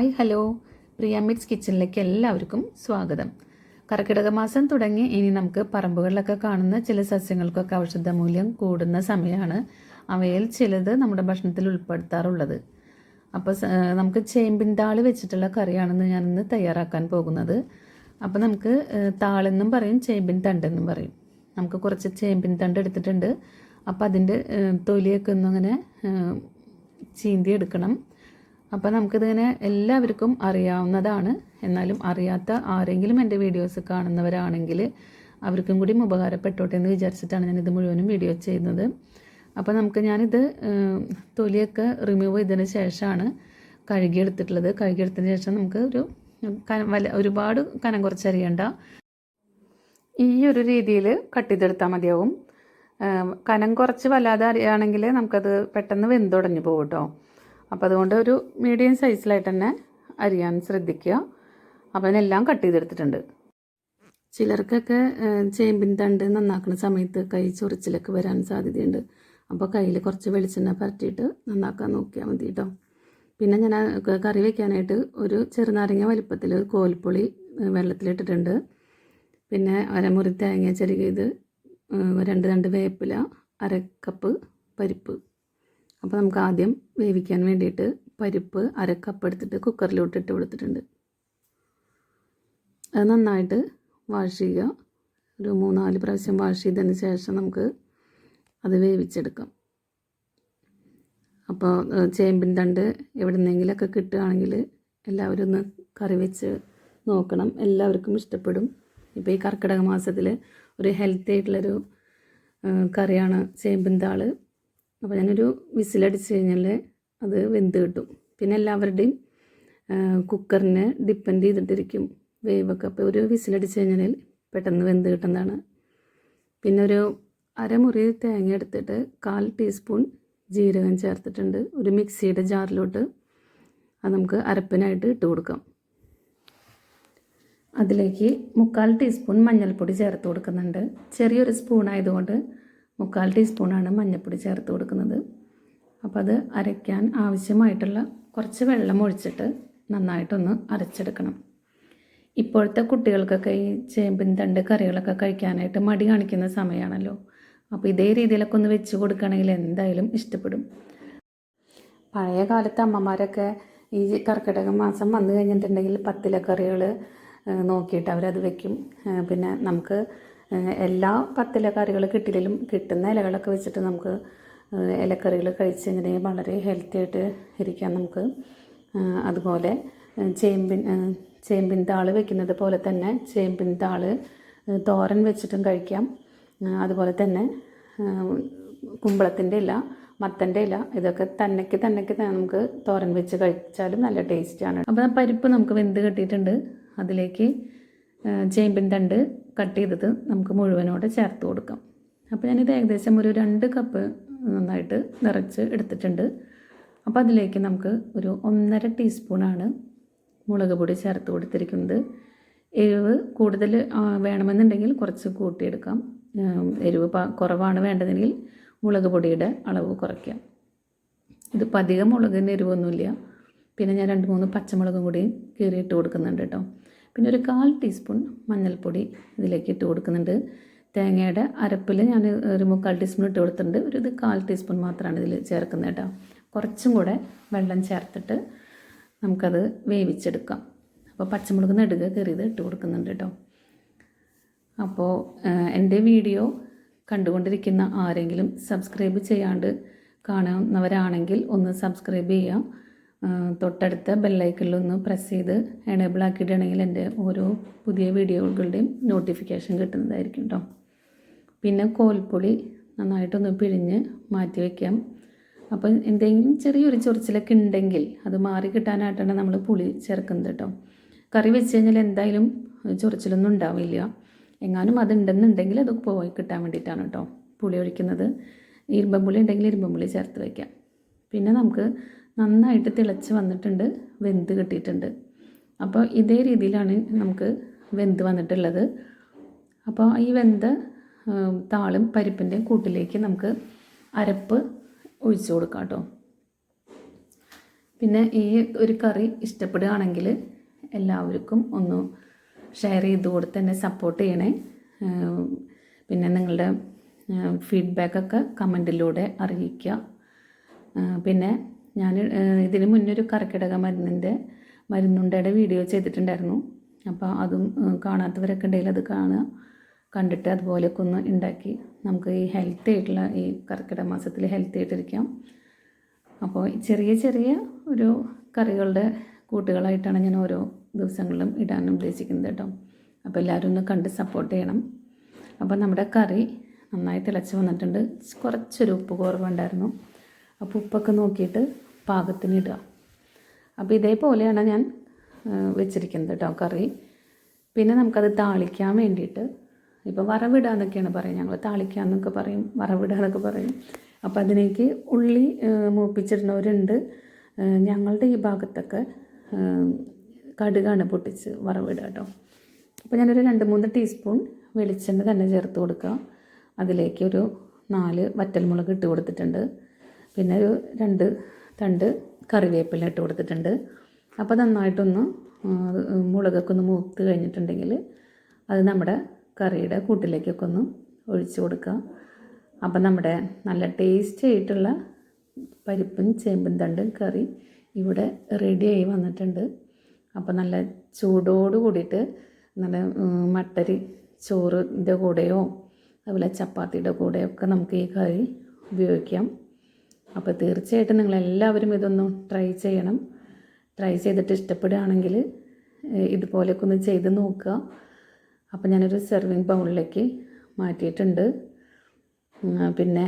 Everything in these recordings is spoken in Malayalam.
Hi hello. പ്രിയ മിറ്റ്സ് കിച്ചണിലേക്ക് എല്ലാവർക്കും സ്വാഗതം. കർക്കിടക മാസം തുടങ്ങി ഇനി നമുക്ക് പറമ്പുകളിലൊക്കെ കാണുന്ന ചില സസ്യങ്ങൾക്കൊക്കെ ഔഷധ മൂല്യം കൂടുന്ന സമയമാണ് അവയിൽ ചിലത് നമ്മുടെ ഭക്ഷണത്തിൽ ഉൾപ്പെടുത്താറുള്ളത്. അപ്പോൾ നമുക്ക് ചേമ്പിൻ താൾ വെച്ചിട്ടുള്ള കറിയാണെന്ന് ഞാനിന്ന് തയ്യാറാക്കാൻ പോകുന്നത്. അപ്പോൾ നമുക്ക് താളെന്നും പറയും ചേമ്പിൻ തണ്ടെന്നും പറയും. നമുക്ക് കുറച്ച് ചേമ്പിൻ തണ്ട് എടുത്തിട്ടുണ്ട്. അപ്പോൾ അതിന്റെ തൊലിയൊക്കെ ഒന്നും അങ്ങനെ ചീന്തി എടുക്കണം. അപ്പോൾ നമുക്കിതിങ്ങനെ എല്ലാവർക്കും അറിയാവുന്നതാണ്. എന്നാലും അറിയാത്ത ആരെങ്കിലും എന്റെ വീഡിയോസ് കാണുന്നവരാണെങ്കിൽ അവർക്കും കൂടി ഉപകാരപ്പെട്ടോട്ടെ എന്ന് വിചാരിച്ചിട്ടാണ് ഞാനിത് മുഴുവനും വീഡിയോ ചെയ്യുന്നത്. അപ്പോൾ നമുക്ക് ഞാനിത് തൊലിയൊക്കെ റിമൂവ് ചെയ്തതിന് ശേഷമാണ് കഴുകിയെടുത്തിട്ടുള്ളത്. കഴുകിയെടുത്തതിന് ശേഷം നമുക്ക് ഒരു വല ഒരുപാട് കനം കുറച്ചറിയണ്ട ഈ ഒരു രീതിയിൽ കട്ട് ചെയ്തെടുത്താൽ മതിയാവും. കനം കുറച്ച് വല്ലാതെ അറിയുകയാണെങ്കിൽ നമുക്കത് പെട്ടെന്ന് വെന്തുടഞ്ഞു പോകും കേട്ടോ അപ്പോൾ അതുകൊണ്ട് ഒരു മീഡിയം സൈസിലായിട്ട് തന്നെ അരിയാൻ ശ്രദ്ധിക്കുക. അപ്പോൾ അതിനെല്ലാം കട്ട് ചെയ്തെടുത്തിട്ടുണ്ട്. ചിലർക്കൊക്കെ ചേമ്പിൻ തണ്ട് നന്നാക്കുന്ന സമയത്ത് കൈ ചൊറിച്ചിലൊക്കെ വരാൻ സാധ്യതയുണ്ട്. അപ്പോൾ കയ്യിൽ കുറച്ച് വെളിച്ചെണ്ണ പരട്ടിയിട്ട് നന്നാക്കാൻ നോക്കിയാൽ മതി കേട്ടോ പിന്നെ ഞാൻ കറി വെക്കാനായിട്ട് ഒരു ചെറുനാരങ്ങ വലിപ്പത്തിൽ കോൽപ്പൊളി വെള്ളത്തിലിട്ടിട്ടുണ്ട്. പിന്നെ അരമുറി തേങ്ങ ചെറുകിയത് രണ്ട് രണ്ട് വേപ്പില അര കപ്പ് പരിപ്പ്. അപ്പോൾ നമുക്ക് ആദ്യം വേവിക്കാൻ വേണ്ടിയിട്ട് പരിപ്പ് അരക്കപ്പ് കപ്പ് എടുത്തിട്ട് കുക്കറിലോട്ട് ഇട്ട് കൊടുത്തിട്ടുണ്ട് അത് നന്നായിട്ട് വാഷ് ചെയ്യുക. ഒരു മൂന്നാൽ പ്രാവശ്യം വാഷ് ചെയ്തതിന് ശേഷം നമുക്ക് അത് വേവിച്ചെടുക്കാം. അപ്പോൾ ചേമ്പിൻ തണ്ട് എവിടുന്നെങ്കിലൊക്കെ കിട്ടുകയാണെങ്കിൽ എല്ലാവരും ഒന്ന് കറി വെച്ച് നോക്കണം. എല്ലാവർക്കും ഇഷ്ടപ്പെടും. ഇപ്പോൾ ഈ കർക്കിടക മാസത്തിൽ ഒരു ഹെൽത്തി ആയിട്ടുള്ളൊരു കറിയാണ് ചേമ്പിൻ താൾ. അപ്പോൾ ഞാനൊരു വിസിലടിച്ച് കഴിഞ്ഞാൽ അത് വെന്ത് കിട്ടും. പിന്നെ എല്ലാവരുടെയും കുക്കറിനെ ഡിപ്പെൻഡ് ചെയ്തിട്ടിരിക്കും വേവൊക്കെ. അപ്പോൾ ഒരു വിസിലടിച്ച് കഴിഞ്ഞാൽ പെട്ടെന്ന് വെന്ത് കിട്ടുന്നതാണ്. പിന്നെ ഒരു അരമുറി തേങ്ങ എടുത്തിട്ട് കാൽ ടീസ്പൂൺ ജീരകം ചേർത്തിട്ടുണ്ട്. ഒരു മിക്സിയുടെ ജാറിലോട്ട് അത് നമുക്ക് അരപ്പിനായിട്ട് ഇട്ട് കൊടുക്കാം. അതിലേക്ക് മുക്കാൽ ടീസ്പൂൺ മഞ്ഞൾപ്പൊടി ചേർത്ത് കൊടുക്കുന്നുണ്ട്. ചെറിയൊരു സ്പൂൺ ആയതുകൊണ്ട് മുക്കാൽ ടീസ്പൂണാണ് മഞ്ഞൾപ്പൊടി ചേർത്ത് കൊടുക്കുന്നത്. അപ്പോൾ അത് അരയ്ക്കാൻ ആവശ്യമായിട്ടുള്ള കുറച്ച് വെള്ളം ഒഴിച്ചിട്ട് നന്നായിട്ടൊന്ന് അരച്ചെടുക്കണം. ഇപ്പോഴത്തെ കുട്ടികൾക്കൊക്കെ ഈ ചേമ്പിൻ തണ്ട് കറികളൊക്കെ കഴിക്കാനായിട്ട് മടി കാണിക്കുന്ന സമയമാണല്ലോ അപ്പോൾ ഇതേ രീതിയിലൊക്കെ ഒന്ന് വെച്ച് കൊടുക്കുകയാണെങ്കിൽ എന്തായാലും ഇഷ്ടപ്പെടും. പഴയ കാലത്ത് അമ്മമാരൊക്കെ ഈ കർക്കിടക മാസം വന്നു കഴിഞ്ഞിട്ടുണ്ടെങ്കിൽ പത്തിലക്കറികൾ നോക്കിയിട്ട് അവരത് വെക്കും. പിന്നെ നമുക്ക് ഏഹ് പത്തില കറികൾ കിട്ടിയില്ലെങ്കിലും കിട്ടുന്ന ഇലകളൊക്കെ വെച്ചിട്ട് നമുക്ക് ഇലക്കറികൾ കഴിച്ച് ഇങ്ങനെ വളരെ ഹെൽത്തി ആയിട്ട് ഇരിക്കാം നമുക്ക്. അതുപോലെ ചേമ്പിൻ ചേമ്പിൻ താൾ വെക്കുന്നത് പോലെ തന്നെ ചേമ്പിൻ താൾ തോരൻ വെച്ചിട്ടും കഴിക്കാം. അതുപോലെ തന്നെ കുമ്പളത്തിന്റെ ഇല മത്തന്റെ ഇല ഇതൊക്കെ തന്നയ്ക്ക് തന്നയ്ക്ക് തന്നെ നമുക്ക് തോരൻ വെച്ച് കഴിച്ചാലും നല്ല ടേസ്റ്റാണ് അപ്പോൾ പരിപ്പ് നമുക്ക് വെന്ത് കെട്ടിയിട്ടുണ്ട്. അതിലേക്ക് ചേമ്പിൻ തണ്ട് കട്ട് ചെയ്തത് നമുക്ക് മുഴുവനോടെ ചേർത്ത് കൊടുക്കാം. അപ്പോൾ ഞാനിത് ഏകദേശം ഒരു രണ്ട് കപ്പ് നന്നായിട്ട് നിറച്ച് എടുത്തിട്ടുണ്ട്. അപ്പോൾ അതിലേക്ക് നമുക്ക് ഒരു ഒന്നര ടീസ്പൂണാണ് മുളക് പൊടി ചേർത്ത് കൊടുത്തിരിക്കുന്നത്. എരിവ് കൂടുതൽ വേണമെന്നുണ്ടെങ്കിൽ കുറച്ച് കൂട്ടിയെടുക്കാം. എരിവ് കുറവാണ് വേണ്ടതെങ്കിൽ മുളക് പൊടിയുടെ അളവ് കുറയ്ക്കാം. ഇത് അധികം മുളകിന്റെ എരിവൊന്നുമില്ല. പിന്നെ ഞാൻ രണ്ട് മൂന്ന് പച്ചമുളകും കൂടി കീറിയിട്ട് കൊടുക്കുന്നുണ്ട് കേട്ടോ. പിന്നെ ഒരു കാൽ ടീസ്പൂൺ മഞ്ഞൾപ്പൊടി ഇതിലേക്ക് ഇട്ട് കൊടുക്കുന്നുണ്ട്. തേങ്ങയുടെ അരപ്പിൽ ഞാൻ ഒരു മുക്കാൽ ടീസ്പൂൺ ഇട്ട് കൊടുത്തിട്ടുണ്ട്. ഒരു ഇത് കാൽ ടീസ്പൂൺ മാത്രമാണ് ഇതിൽ ചേർക്കുന്നത് കേട്ടോ. കുറച്ചും കൂടെ വെള്ളം ചേർത്തിട്ട് നമുക്കത് വേവിച്ചെടുക്കാം. അപ്പോൾ പച്ചമുളക് നെടുക കയറിയത് ഇട്ട് കൊടുക്കുന്നുണ്ട് കേട്ടോ. അപ്പോൾ എന്റെ വീഡിയോ കണ്ടുകൊണ്ടിരിക്കുന്ന ആരെങ്കിലും സബ്സ്ക്രൈബ് ചെയ്യാണ്ട് കാണുന്നവരാണെങ്കിൽ ഒന്ന് സബ്സ്ക്രൈബ് ചെയ്യാം. തൊട്ടടുത്ത ബെല്ലൈക്കണിൽ ഒന്ന് പ്രസ് ചെയ്ത് എനേബിൾ ആക്കിയിട്ടുണ്ടെങ്കിൽ എന്റെ ഓരോ പുതിയ വീഡിയോകളുടെയും നോട്ടിഫിക്കേഷൻ കിട്ടുന്നതായിരിക്കും കേട്ടോ പിന്നെ കോൽപ്പൊടി നന്നായിട്ടൊന്ന് പിഴിഞ്ഞ് മാറ്റി വയ്ക്കാം അപ്പോൾ എന്തെങ്കിലും ചെറിയൊരു ചൊറിച്ചിലൊക്കെ ഉണ്ടെങ്കിൽ അത് മാറി കിട്ടാനായിട്ടാണ് നമ്മൾ പുളി ചേർക്കുന്നത് കേട്ടോ കറി വെച്ച് കഴിഞ്ഞാൽ എന്തായാലും ചൊറിച്ചിലൊന്നും ഉണ്ടാവില്ല. എങ്ങാനും അതുണ്ടെന്നുണ്ടെങ്കിൽ അത് പോയി കിട്ടാൻ വേണ്ടിയിട്ടാണ് കേട്ടോ പുളി ഒഴിക്കുന്നത്. ഇരുമ്പം പുളി ഉണ്ടെങ്കിൽ ഇരുമ്പം പുളി ചേർത്ത് വയ്ക്കാം പിന്നെ നമുക്ക് നന്നായിട്ട് തിളച്ച് വന്നിട്ടുണ്ട് വെന്ത് കിട്ടിയിട്ടുണ്ട്. അപ്പോൾ ഇതേ രീതിയിലാണ് നമുക്ക് വെന്ത് വന്നിട്ടുള്ളത്. അപ്പോൾ ഈ വെന്ത താളും പരിപ്പിന്റെ കൂട്ടിലേക്ക് നമുക്ക് അരപ്പ് ഒഴിച്ചു കൊടുക്കാം കേട്ടോ. പിന്നെ ഈ ഒരു കറി ഇഷ്ടപ്പെടുകയാണെങ്കിൽ എല്ലാവർക്കും ഒന്ന് ഷെയർ ചെയ്ത് കൊടുത്ത് എന്നെ സപ്പോർട്ട് ചെയ്യണേ. പിന്നെ നിങ്ങളുടെ ഫീഡ്ബാക്കൊക്കെ കമന്റിലൂടെ അറിയിക്കുക. പിന്നെ ഞാൻ ഇതിന് മുന്നേ ഒരു കർക്കിടക മരുന്നിന്റെ മരുന്നുണ്ടയുടെ വീഡിയോ ചെയ്തിട്ടുണ്ടായിരുന്നു. അപ്പോൾ അതും കാണാത്തവരൊക്കെ ഉണ്ടെങ്കിൽ അത് കാണുക. കണ്ടിട്ട് അതുപോലെയൊക്കെ ഒന്ന് ഉണ്ടാക്കി. നമുക്ക് ഈ ഹെൽത്തി ആയിട്ടുള്ള ഈ കർക്കിടക മാസത്തിൽ ഹെൽത്തി ആയിട്ടിരിക്കാം. അപ്പോൾ ചെറിയ ചെറിയ ഒരു കറികളുടെ കൂട്ടുകളായിട്ടാണ് ഞാൻ ഓരോ ദിവസങ്ങളിലും ഇടാൻ ഉദ്ദേശിക്കുന്നത് കേട്ടോ. അപ്പോൾ എല്ലാവരും ഒന്ന് കണ്ട് സപ്പോർട്ട് ചെയ്യണം. അപ്പോൾ നമ്മുടെ കറി നന്നായി തിളച്ച് വന്നിട്ടുണ്ട്. കുറച്ചൊരു ഉപ്പ് കുറവുണ്ടായിരുന്നു. അപ്പോൾ ഉപ്പൊക്കെ നോക്കിയിട്ട് പാകത്തിന് ഇടുക. അപ്പോൾ ഇതേപോലെയാണ് ഞാൻ വെച്ചിരിക്കുന്നത് കേട്ടോ കറി. പിന്നെ നമുക്കത് താളിക്കാൻ വേണ്ടിയിട്ട് ഇപ്പോൾ വറവിടുക എന്നൊക്കെയാണ് പറയും ഞങ്ങൾ താളിക്കുക എന്നൊക്കെ പറയും വറവിടുക എന്നൊക്കെ പറയും. അപ്പോൾ അതിലേക്ക് ഉള്ളി മൂപ്പിച്ചിടുന്നവരുണ്ട്. ഞങ്ങളുടെ ഈ ഭാഗത്തൊക്കെ കടുകാണ് പൊട്ടിച്ച് വറവിടുക കേട്ടോ അപ്പോൾ ഞാനൊരു രണ്ട് മൂന്ന് ടീസ്പൂൺ വെളിച്ചെണ്ണ തന്നെ ചേർത്ത് കൊടുക്കുക. അതിലേക്ക് ഒരു നാല് വറ്റൽമുളക് ഇട്ട് കൊടുത്തിട്ടുണ്ട്. പിന്നെ ഒരു രണ്ട് തണ്ട് കറിവേപ്പില ഇട്ട് കൊടുത്തിട്ടുണ്ട്. അപ്പോൾ നന്നായിട്ടൊന്ന് മുളകൊക്കെ ഒന്ന് മൂത്ത് കഴിഞ്ഞിട്ടുണ്ടെങ്കിൽ അത് നമ്മുടെ കറിയുടെ കൂട്ടിലേക്കൊക്കെ ഒന്ന് ഒഴിച്ചു കൊടുക്കുക അപ്പം നമ്മുടെ നല്ല ടേസ്റ്റി ആയിട്ടുള്ള പരിപ്പും ചേമ്പും തണ്ടും കറി ഇവിടെ റെഡിയായി വന്നിട്ടുണ്ട്. അപ്പോൾ നല്ല ചൂടോട് കൂടിയിട്ട് നല്ല മട്ടരി ചോറിന്റെ കൂടെയോ അതുപോലെ ചപ്പാത്തിയുടെ കൂടെയോ ഒക്കെ നമുക്ക് ഈ കറി ഉപയോഗിക്കാം. അപ്പോൾ തീർച്ചയായിട്ടും നിങ്ങളെല്ലാവരും ഇതൊന്നും ട്രൈ ചെയ്യണം. ട്രൈ ചെയ്തിട്ട് ഇഷ്ടപ്പെടുകയാണെങ്കിൽ ഇതുപോലെയൊക്കെ ഒന്ന് ചെയ്ത് നോക്കുക. അപ്പോൾ ഞാനൊരു സെർവിങ് ബൗളിലേക്ക് മാറ്റിയിട്ടുണ്ട്. പിന്നെ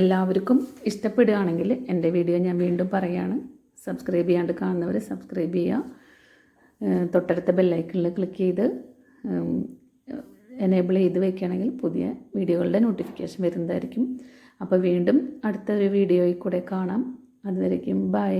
എല്ലാവർക്കും ഇഷ്ടപ്പെടുകയാണെങ്കിൽ എന്റെ വീഡിയോ ഞാൻ വീണ്ടും പറയുകയാണ് സബ്സ്ക്രൈബ് ചെയ്യാണ്ട് കാണുന്നവർ സബ്സ്ക്രൈബ് ചെയ്യുക. തൊട്ടടുത്ത ബെല്ലൈക്കണിൽ ക്ലിക്ക് ചെയ്ത് എനേബിൾ ചെയ്ത് വെക്കുകയാണെങ്കിൽ പുതിയ വീഡിയോകളുടെ നോട്ടിഫിക്കേഷൻ വരുന്നതായിരിക്കും. അപ്പോൾ വീണ്ടും അടുത്തൊരു വീഡിയോയിൽ കൂടെ കാണാം. അതുവരേക്കും ബൈ.